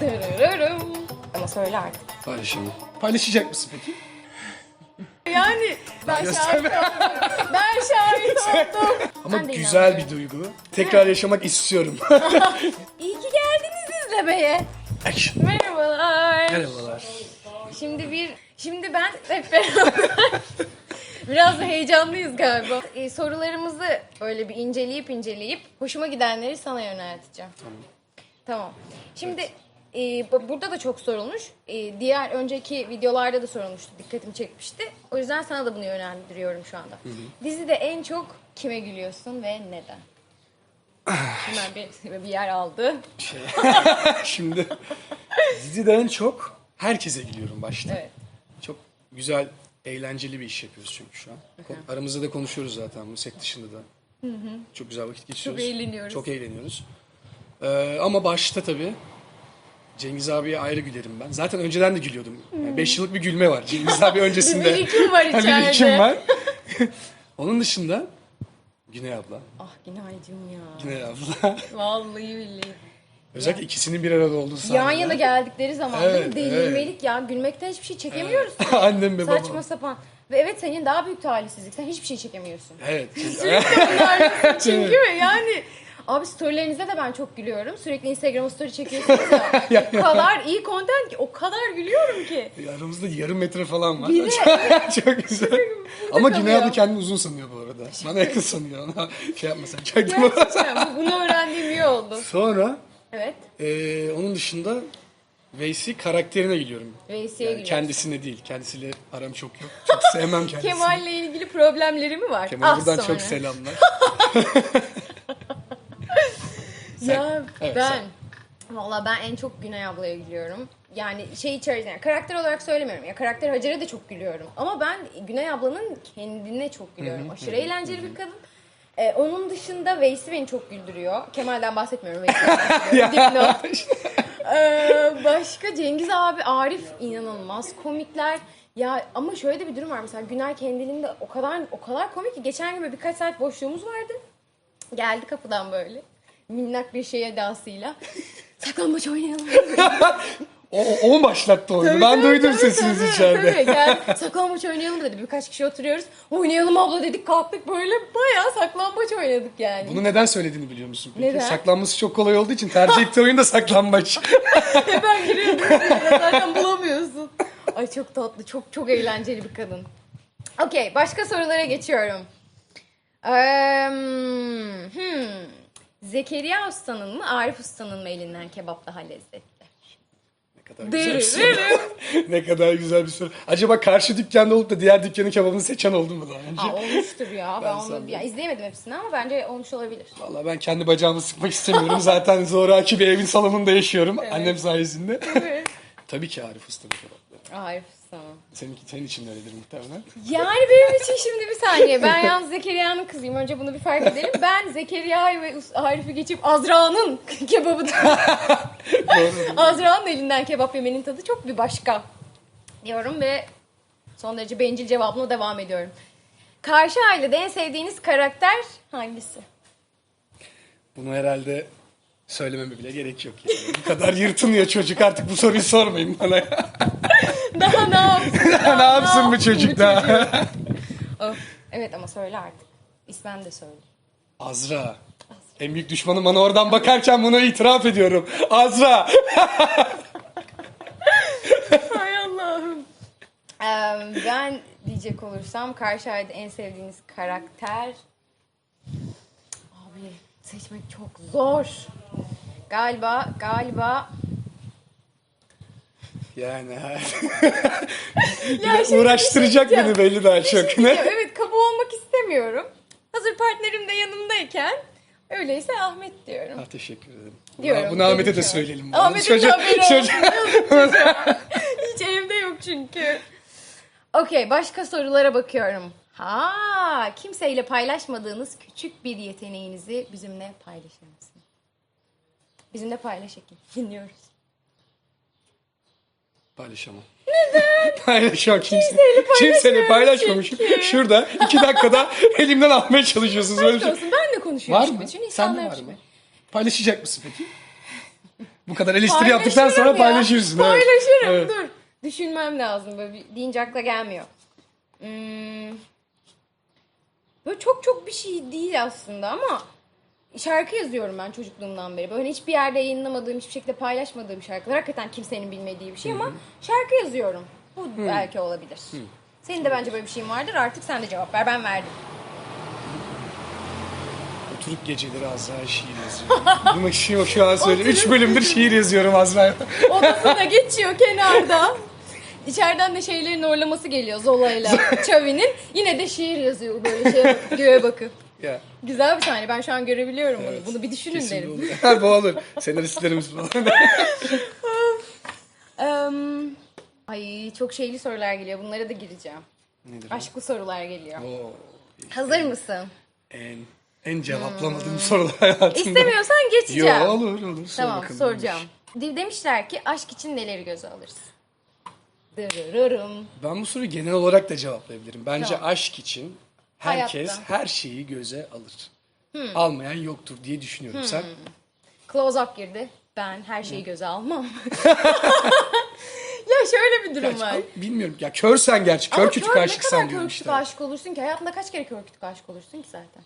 Dırırırım. Ama söyle artık. Paylaşımı. Paylaşacak mısın peki? Yani ben şahit oldum. Ben şahit oldum. Ama Ben de güzel bir duygu. Tekrar yaşamak istiyorum. İyi ki geldiniz izlemeye. Action. Merhabalar. Merhabalar. Şimdi bir, şimdi ben hep beraber biraz da heyecanlıyız galiba. Ee, sorularımızı böyle bir inceleyip inceleyip hoşuma gidenleri sana yönelteceğim. Tamam. Tamam. Şimdi e, bu- burada da çok sorulmuş. E, diğer önceki videolarda da sorulmuştu. Dikkatimi çekmişti. O yüzden sana da bunu yönlendiriyorum şu anda. Dizide en çok kime gülüyorsun ve neden? Hemen bir, bir yer aldı. Şey. Şimdi dizide en çok herkese gülüyorum başta. Evet. Çok güzel, eğlenceli bir iş yapıyoruz çünkü şu an. Ko- Aramızda da konuşuyoruz zaten bu set dışında da. Çok güzel vakit geçiriyoruz. eğleniyoruz. Çok eğleniyoruz. Ee, ama başta tabii Cengiz abiye ayrı gülerim ben. Zaten önceden de gülüyordum. 5 yıllık bir gülme var Cengiz abi öncesinde. Bir birikim var içeride. birikim var. Onun dışında Güney abla. Ah Günaycığım ya. Güney abla. Vallahi billahi. Özellikle ikisinin bir arada olduğu sahneler. Yan yana geldikleri zaman değil mi? Evet, ya. Gülmekten hiçbir şey çekemiyoruz. Annem ve babam. Saçma sapan. Ve evet senin daha büyük talihsizlik. Sen hiçbir şey çekemiyorsun. Evet. Çünkü yani abi storylerinizde de ben çok gülüyorum. Sürekli Instagram'a story çekiyorsunuz ya. o kadar iyi content ki o kadar gülüyorum ki. Aramızda yarım metre falan var. Bir de- çok, güzel. Ama Güney abla kendini uzun sanıyor bu arada. Bana yakın sanıyor. Ona şey yapma sen. Çaktırma. Gerçekten bu- bunu öğrendiğim iyi oldu. Sonra Evet. eee, onun dışında Veysi karakterine gülüyorum. Veysi'ye Yani gülüyorsun. kendisine değil. Kendisiyle aram çok yok. Çok sevmem kendisini. Kemal'le ilgili problemleri mi var? Kemal Az buradan sonra. çok selamlar. Ya Evet, ben Valla ben en çok Güney ablaya gülüyorum. Yani şey içerisinde yani karakter olarak söylemiyorum. Ya karakter Hacer'e de çok gülüyorum. Ama ben Güney ablanın kendine çok gülüyorum. Aşırı eğlenceli bir kadın. Ee, onun dışında Veysi beni çok güldürüyor. Kemal'den bahsetmiyorum. Ee, başka Cengiz abi, Arif inanılmaz komikler. Ya ama şöyle de bir durum var mesela Günay kendiliğinde o kadar o kadar komik ki geçen gün böyle birkaç saat boşluğumuz vardı. Geldi kapıdan böyle minnak bir şey edasıyla. Saklambaç oynayalım. O, o mu başlattı oyunu? Tabii, ben tabii, duydum tabii, sesinizi tabii, içeride. Tabii. Gel, saklambaç oynayalım dedi. Birkaç kişi oturuyoruz. Oynayalım abla dedik kalktık böyle bayağı saklambaç oynadık yani. Bunu neden söylediğini biliyor musun peki? Neden? Saklanması çok kolay olduğu için tercih ettiği oyun da saklambaç. Hemen giriyordum. Zaten bulamıyorsun. Ay çok tatlı, çok çok eğlenceli bir kadın. Okey, başka sorulara geçiyorum. Hmm. Zekeriya Usta'nın mı, Arif Usta'nın mı elinden kebap daha lezzetli? Ne kadar güzel bir soru. Ne kadar güzel bir soru. Acaba karşı dükkanda olup da diğer dükkanın kebabını seçen oldu mu daha önce? Aa, olmuştur ya. Ben, Ben onu sanmıyorum. ya, izleyemedim hepsini ama bence olmuş olabilir. Vallahi ben kendi bacağımı sıkmak istemiyorum. Zaten zoraki bir evin salonunda yaşıyorum. Annem sayesinde. Tabii ki Arif Usta'nın kebapları. Arif Usta. Senin, senin için de öyledir muhtemelen. Yani benim için şimdi bir saniye. Ben yalnız Zekeriya'nın kızıyım. Önce bunu bir fark edelim. Ben Zekeriya'yı ve Arif'i geçip Azra'nın kebabı. Azra'nın elinden kebap yemenin tadı çok bir başka diyorum ve son derece bencil cevabına devam ediyorum. Karşı ailede en sevdiğiniz karakter hangisi? Bunu herhalde söylememe bile gerek yok. Yani. Bu kadar yırtınıyor çocuk artık bu soruyu sormayın bana. Daha ne yapsın? ne yapsın bu çocuk daha? Of. Evet ama söyle artık. İsmen de söyle. Azra. En büyük düşmanım bana oradan bakarken bunu itiraf ediyorum. Azra. Hay Allah'ım. Ee, ben diyecek olursam karşı ayda en sevdiğiniz karakter... Abi seçmek çok zor. Galiba, galiba... Yani Ya uğraştıracak bir şey beni belli daha çok. diyeceğim. evet kaba olmak istemiyorum. Hazır partnerim de yanımdayken öyleyse Ahmet diyorum. Ah, teşekkür ederim. Diyorum, Bunu Ahmet'e de söyleyelim. Ahmet'in Çocuk- haberi olsun. Hiç evde yok çünkü. Okey başka sorulara bakıyorum. Ha, kimseyle paylaşmadığınız küçük bir yeteneğinizi bizimle paylaşır mısın? Bizimle paylaş Ekin. Dinliyoruz. Paylaşamam. Neden? Paylaşamam. Kimse, Kimseyle kimseyle paylaşmamışım. çünkü. Şurada iki dakikada elimden almaya çalışıyorsunuz. Böyle şey. olsun ben de konuşuyorum Var mı? Bütün Sende insanlar var mı? Paylaşacak mısın peki? Bu kadar eleştiri yaptıktan sonra ya. paylaşırsın. Paylaşırım. Evet. Dur. Düşünmem lazım. Böyle bir, deyince akla gelmiyor. Hmm. Böyle çok çok bir şey değil aslında ama şarkı yazıyorum ben çocukluğumdan beri. Böyle hiçbir yerde yayınlamadığım, hiçbir şekilde paylaşmadığım şarkılar. Hakikaten kimsenin bilmediği bir şey ama şarkı yazıyorum. Bu belki olabilir. Senin de bence böyle bir şeyin vardır. Artık sen de cevap ver. Ben verdim. Oturup geceleri Azra'ya şiir yazıyorum. Bunu şu, şu an söylüyorum. Üç bölümdür şiir yazıyorum Azra'ya. Odası da geçiyor kenarda. İçeriden de şeylerin orlaması geliyor Zola'yla Çavi'nin. Yine de şiir yazıyor böyle şey göğe bakıp. Ya. Güzel bir sahne. Ben şu an görebiliyorum bunu. Bunu bir düşünün Kesin derim. olur. Bu olur. Senaristlerimiz falan. Em, ay çok şeyli sorular geliyor. Bunlara da gireceğim. Nedir o? Aşklı sorular geliyor. Oo, Hazır mısın? en, en cevaplamadığım sorular hayatımda. İstemiyorsan geçeceğim. Yo olur olur. Sor Tamam bakalım soracağım. De- Demişler ki aşk için neleri göze alırsın? Dırırırım. Ben bu soruyu genel olarak da cevaplayabilirim. Bence Tamam. aşk için herkes Hayatta. her şeyi göze alır. Almayan yoktur diye düşünüyorum. Sen Close up girdi. Ben her şeyi göze almam. ya şöyle bir durum var. Gerçi, bilmiyorum. Ya körsen gerçi. Kör Ama kütük kör- aşıksan Ne kadar diyorum kör kütük işte. aşık olursun ki? Hayatında kaç kere kör kütük aşık olursun ki zaten?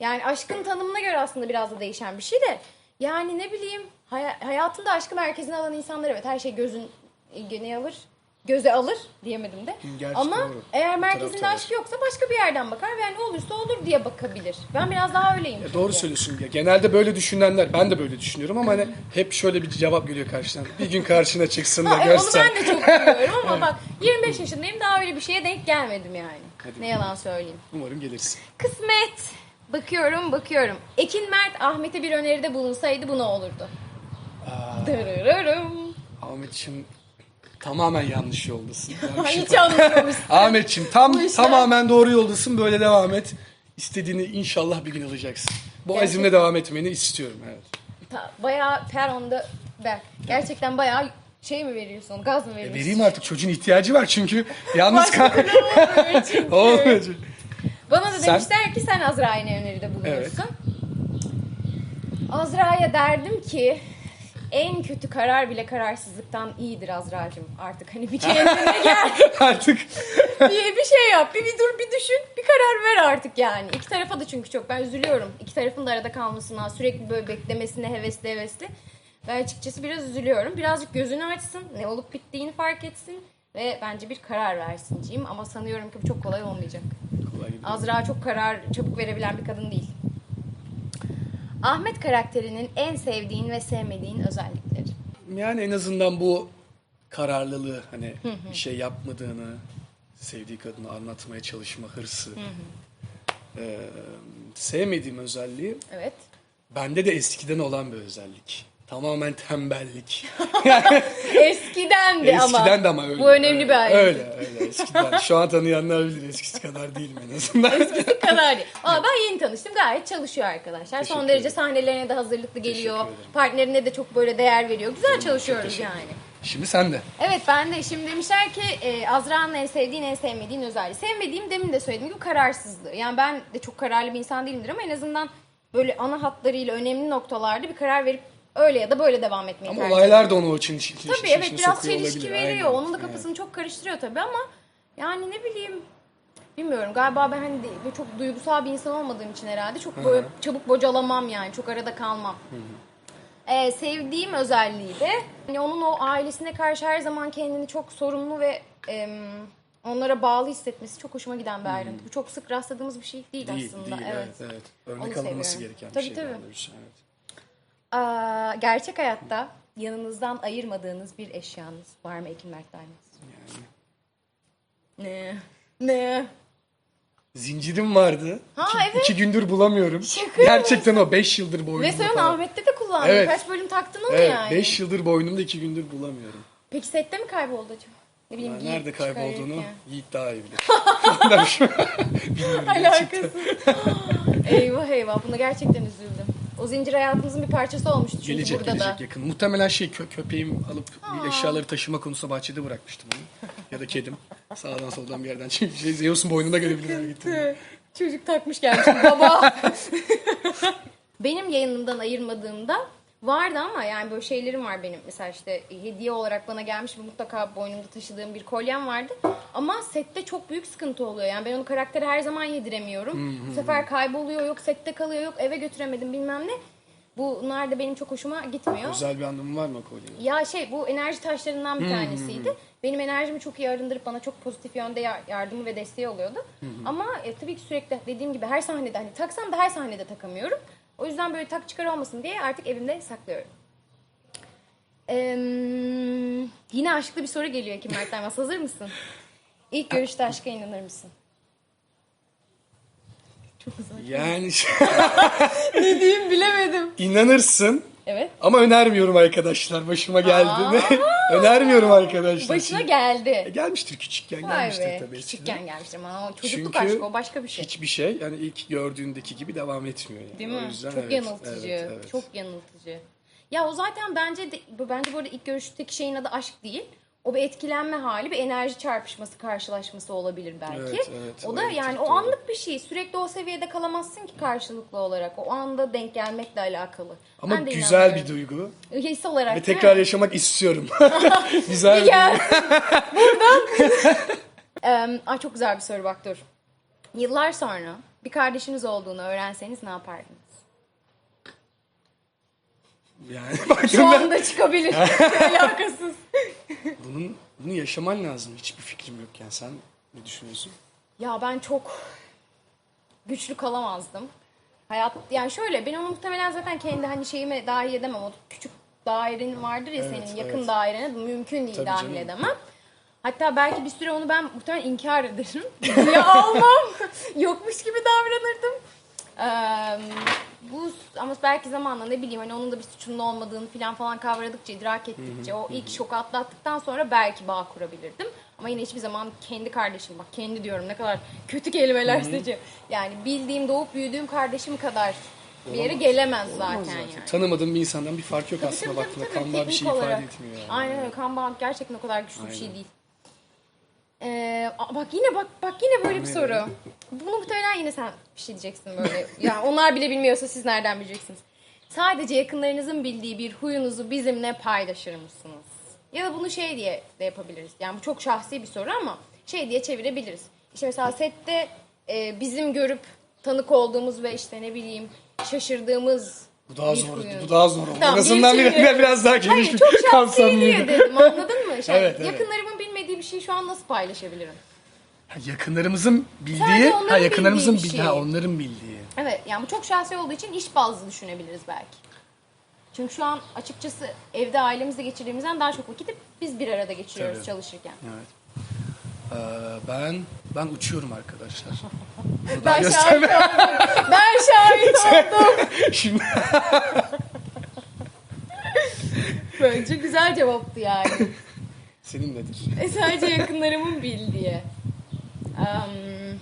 Yani aşkın tanımına göre aslında biraz da değişen bir şey de. Yani ne bileyim hay- hayatında aşkı merkezine alan insanlar evet her şey gözün ne alır? Göze alır diyemedim de. Gerçi Ama doğru. eğer merkezinde aşk yoksa başka bir yerden bakar ve yani olursa olur diye bakabilir. Ben biraz daha öyleyim. Ya doğru söylüyorsun. Ya genelde böyle düşünenler, ben de böyle düşünüyorum ama hani hep şöyle bir cevap geliyor karşıdan. Bir gün karşına çıksın da Ha, evet, onu görsen. ben de çok biliyorum ama bak 25 yaşındayım daha öyle bir şeye denk gelmedim yani. Hadi. Ne yalan söyleyeyim. Umarım gelirsin. Kısmet. Bakıyorum bakıyorum. Ekin Mert Ahmet'e bir öneride bulunsaydı bu ne olurdu? Dırırırım. Ahmetciğim tamamen yanlış yoldasın. Ben şey- Hiç anlamamışsın. Ahmetciğim tam tamamen doğru yoldasın. Böyle devam et. İstediğini inşallah bir gün alacaksın. Bu Gerçekten. azimle devam etmeni istiyorum. Evet. Ta- bayağı peronda Berk. Gerçekten bayağı şey mi veriyorsun? Gaz mı E, veriyorsun? vereyim artık çocuğun ihtiyacı var çünkü yalnız kal. Olmuyor çünkü. Olmayacak. Bana da Sen- demişler ki sen Azra'ya ne öneride bulunursun? Evet. Azra'ya derdim ki en kötü karar bile kararsızlıktan iyidir Azra'cığım. Artık hani bir kendine gel. artık bir, bir şey yap. Bir, bir dur bir düşün. Bir karar ver artık yani. İki tarafa da çünkü çok ben üzülüyorum. İki tarafın da arada kalmasına, sürekli böyle beklemesine hevesli hevesli. Ben açıkçası biraz üzülüyorum. Birazcık gözünü açsın. Ne olup bittiğini fark etsin. Ve bence bir karar versinciyim. Ama sanıyorum ki bu çok kolay olmayacak. Kolay. Azra çok karar çabuk verebilen bir kadın değil. Ahmet karakterinin en sevdiğin ve sevmediğin özellikleri. Yani en azından bu kararlılığı hani bir şey yapmadığını sevdiği kadını anlatmaya çalışma hırsı. Ee, sevmediğim özelliği Evet. bende de eskiden olan bir özellik. Tamamen tembellik. Eskiden de ama. Eskiden de ama öyle. Bu önemli bir ayrıntı. Öyle öyle eskiden. Şu an tanıyanlar bilir eskisi kadar değilim en azından. Eskisi kadar değil. Valla ben yeni tanıştım. Gayet çalışıyor arkadaşlar. Teşekkür Son derece sahnelerine de hazırlıklı geliyor. Partnerine de çok böyle değer veriyor. Güzel çalışıyoruz teşekkür yani. Şimdi sen de. Evet ben de şimdi demişler ki e, Azra'nın en sevdiğin en sevmediğin özelliği. Sevmediğim demin de söylediğim gibi kararsızlığı. Yani ben de çok kararlı bir insan değilimdir ama en azından böyle ana hatlarıyla önemli noktalarda bir karar verip öyle ya da böyle devam etmeyi Ama tercih olaylar da onu için işin Tabii içine evet biraz çelişki veriyor. Aynen. Onun da kafasını çok karıştırıyor tabii ama yani ne bileyim bilmiyorum galiba ben hani de- çok duygusal bir insan olmadığım için herhalde çok böyle çabuk bocalamam yani çok arada kalmam. Ee, sevdiğim özelliği de hani onun o ailesine karşı her zaman kendini çok sorumlu ve em, onlara bağlı hissetmesi çok hoşuma giden bir ayrıntı. Bu çok sık rastladığımız bir şey değil, Değil, aslında. değil, evet. evet, evet. Onu Örnek alınması seviyorum. gereken Tabii, bir şey. tabii. doğrusu, Evet. Aa, gerçek hayatta yanınızdan ayırmadığınız bir eşyanız var mı Ekin Mert Daimaz? Yani. Ne? Ne? Zincirim vardı. Ha, iki, evet. iki gündür bulamıyorum. Şaka Gerçekten o 5 yıldır boynumda Ve sen falan. Ahmet'te de kullandın. Evet. Kaç bölüm taktın onu Evet yani. 5 yıldır boynumda 2 gündür bulamıyorum. Peki sette mi kayboldu acaba? Ne bileyim. Giyip nerede kaybolduğunu çıkarırken. Yiğit daha iyi bilir. Bilmiyorum. Alakası. eyvah eyvah. Buna gerçekten üzüldüm. O zincir hayatımızın bir parçası olmuştu çünkü Gelecek burada gelecek da. yakın. Muhtemelen şey kö- köpeğim alıp bir eşyaları taşıma konusunda bahçede bırakmıştım onu. ya da kedim. Sağdan soldan bir yerden. Çünkü şey, Zeus'un boynunda görebilirler gitti. Çocuk takmış gelmiş baba. Benim yayınımdan ayırmadığımda Vardı ama yani böyle şeylerim var benim. Mesela işte hediye olarak bana gelmiş bir mutlaka boynumda taşıdığım bir kolyem vardı. Ama sette çok büyük sıkıntı oluyor. Yani ben onu karaktere her zaman yediremiyorum. Bu sefer kayboluyor, yok sette kalıyor, yok eve götüremedim bilmem ne. Bunlar da benim çok hoşuma gitmiyor. Özel bir anlamı var mı o kolyenin? Ya şey bu enerji taşlarından bir tanesiydi. Benim enerjimi çok iyi arındırıp bana çok pozitif yönde ya- yardımı ve desteği oluyordu. Ama e, tabii ki sürekli dediğim gibi her sahnede hani taksam da her sahnede takamıyorum. O yüzden böyle tak çıkar olmasın diye artık evimde saklıyorum. Eee, yine aşklı bir soru geliyor Ekim Mert Daimaz. Hazır mısın? İlk görüşte aşka inanır mısın? Çok uzun. Yani Ne diyeyim bilemedim. inanırsın Evet. ama önermiyorum arkadaşlar. Başıma geldi. Önermiyorum arkadaşlar. Başına geldi. E, Gelmiştir küçükken Vay gelmiştir be. tabii. eskiden. Küçükken gelmiştir ama o çocukluk Çünkü aşkı o başka bir şey. Hiçbir şey yani ilk gördüğündeki gibi devam etmiyor. Yani. Değil O mi? yüzden çok evet, yanıltıcı. evet, evet. Çok yanıltıcı. Ya o zaten bence de, bu bence bu arada ilk görüşteki şeyin adı aşk değil. O bir etkilenme hali, bir enerji çarpışması, karşılaşması olabilir belki. Evet, evet, o da evet, yani o doğru. anlık bir şey. Sürekli o seviyede kalamazsın ki karşılıklı olarak. O anda denk gelmekle alakalı. Ama Ben de güzel bir duygu His olarak ve tekrar yaşamak istiyorum. güzel bir duygu. Buradan. Ay çok güzel bir soru bak dur. Yıllar sonra bir kardeşiniz olduğunu öğrenseniz ne yapardınız? Yani bakın Şu ben- anda çıkabilir. Alakasız. bunun bunu yaşaman lazım. Hiçbir fikrim yok yani. Sen ne düşünüyorsun? Ya ben çok güçlü kalamazdım. Hayat yani şöyle ben onu muhtemelen zaten kendi hani şeyime dahil edemem. O küçük dairen vardır ya Evet, senin yakın evet. dairene mümkün değil Tabii dahil canım. edemem. Hatta belki bir süre onu ben muhtemelen inkar ederim. ya almam. Yokmuş gibi davranırdım. Eee, bu ama belki zamanla ne bileyim hani onun da bir suçunun olmadığını falan falan kavradıkça, idrak ettikçe o ilk şoku atlattıktan sonra belki bağ kurabilirdim. Ama yine hiçbir zaman kendi kardeşim bak kendi diyorum ne kadar kötü kelimeler seçiyorum. Yani bildiğim doğup büyüdüğüm kardeşim kadar bir yere gelemez zaten yani. Tanımadığım bir insandan bir fark yok Tabii, aslında tabii, baktığında. tabii, Kan tabii. bağı bir şey Teknik ifade olarak. etmiyor yani. Aynen öyle. Kan bağı gerçekten o kadar güçlü bir şey Aynen. değil. Ee, bak yine bak bak yine böyle bir soru. Bunu muhtemelen yine sen bir şey diyeceksin böyle. yani onlar bile bilmiyorsa siz nereden bileceksiniz? Sadece yakınlarınızın bildiği bir huyunuzu bizimle paylaşır mısınız? Ya da bunu şey diye de yapabiliriz. Yani bu çok şahsi bir soru ama şey diye çevirebiliriz. İşte mesela sette e, bizim görüp tanık olduğumuz ve işte ne bileyim şaşırdığımız Bu daha zor. Bu daha zor. Tamam, en azından bir biraz daha geniş Hayır bir çok şahsi diye dedim anladın mı? Şey, Evet, evet. Yakınlarımın bilmediği bir şeyi şu an nasıl paylaşabilirim? Ha, yakınlarımızın bildiği, onların ha yakınlarımızın bildiği bir bildiği, şey. ha onların bildiği. Evet yani bu çok şahsi olduğu için iş bazlı düşünebiliriz belki. Çünkü şu an açıkçası evde ailemizle geçirdiğimizden daha çok vakiti biz bir arada geçiriyoruz Tabii. çalışırken. Evet. Ee, ben ben uçuyorum arkadaşlar. Ben şahit gösterme- oldum. Ben şahit oldum. Şimdi Bence güzel cevaptı yani. Senin nedir? E, sadece yakınlarımın bildiği. Em,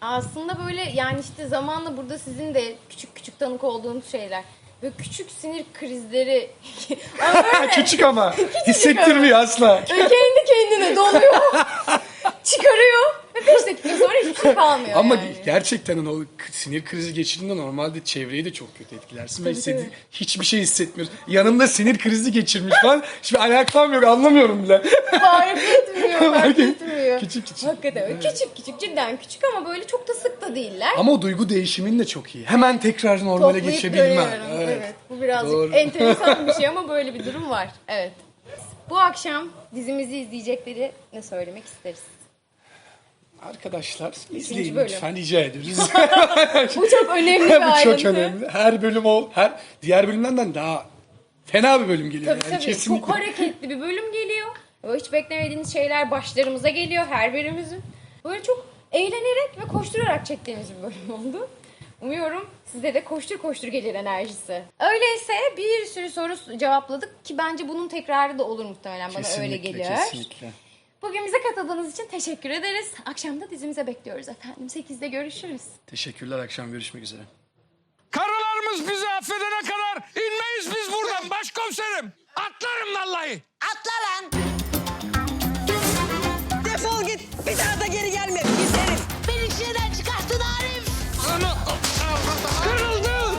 aslında böyle yani işte zamanla burada sizin de küçük küçük tanık olduğunuz şeyler. Böyle küçük sinir krizleri. Ama böyle Küçük ama hissettirmiyor asla. kendi kendine doluyor. çıkarıyor. Ve 5 dakika sonra hiçbir şey kalmıyor Ama yani. gerçekten hani o sinir krizi geçirdiğinde normalde çevreyi de çok kötü etkilersin ve Tabii, hissedi- tabii. hiçbir şey hissetmiyorsun. Yanımda sinir krizi geçirmiş falan. Şimdi alakam yok anlamıyorum bile. Fark etmiyor, fark etmiyor. Küçük küçük. Hakikaten öyle. küçük küçük cidden küçük ama böyle çok da sık da değiller. Ama o duygu değişimin de çok iyi. Hemen tekrar normale Toplayıp geçebilme. dönüyorum. Evet. Bu birazcık Doğru. enteresan bir şey ama böyle bir durum var. Evet. Bu akşam dizimizi izleyecekleri ne söylemek isteriz? Arkadaşlar izleyin bölüm. lütfen rica ediyoruz. Bu çok önemli bir Bu ayrıntı. çok önemli. Her bölüm o, her diğer bölümlerden daha fena bir bölüm geliyor. Tabii yani tabii. kesinlikle. Çok hareketli bir bölüm geliyor. Böyle hiç beklemediğiniz şeyler başlarımıza geliyor her birimizin. Böyle çok eğlenerek ve koşturarak çektiğimiz bir bölüm oldu. Umuyorum size de koştur koştur gelir enerjisi. Öyleyse bir sürü soru cevapladık ki bence bunun tekrarı da olur muhtemelen bana öyle Kesinlikle, geliyor. kesinlikle. Bugün bize katıldığınız için teşekkür ederiz. Akşam da dizimize bekliyoruz efendim. Sekizde görüşürüz. Teşekkürler akşam görüşmek üzere. Karılarımız bizi affedene kadar inmeyiz biz buradan başkomiserim. Atlarım vallahi. Atla lan. Defol git. Bir daha da geri gelme. Biz herif. Beni şeyden çıkarttın Arif. Ana. Kırıldı.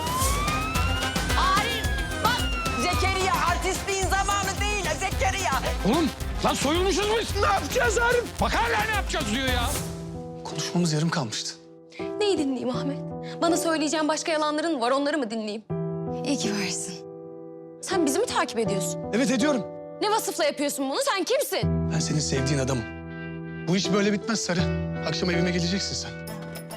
Arif bak. Zekeriya artistliğin zamanı değil Zekeriya. Oğlum lan soyulmuşuz biz. Ne yapacağız Arif? Bak hala ne yapacağız diyor ya. Konuşmamız yarım kalmıştı. Neyi dinleyeyim Ahmet? Bana söyleyeceğin başka yalanların var onları mı dinleyeyim? İyi ki varsın. Sen bizi mi takip ediyorsun? Evet ediyorum. Ne vasıfla yapıyorsun bunu? Sen kimsin? Ben senin sevdiğin adamım. Bu iş böyle bitmez Sarı. Akşam evime geleceksin sen.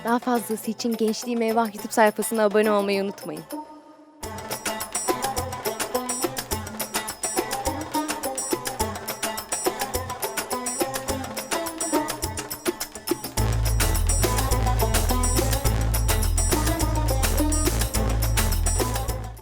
Daha fazlası için Gençliğim Eyvah YouTube sayfasına abone olmayı unutmayın.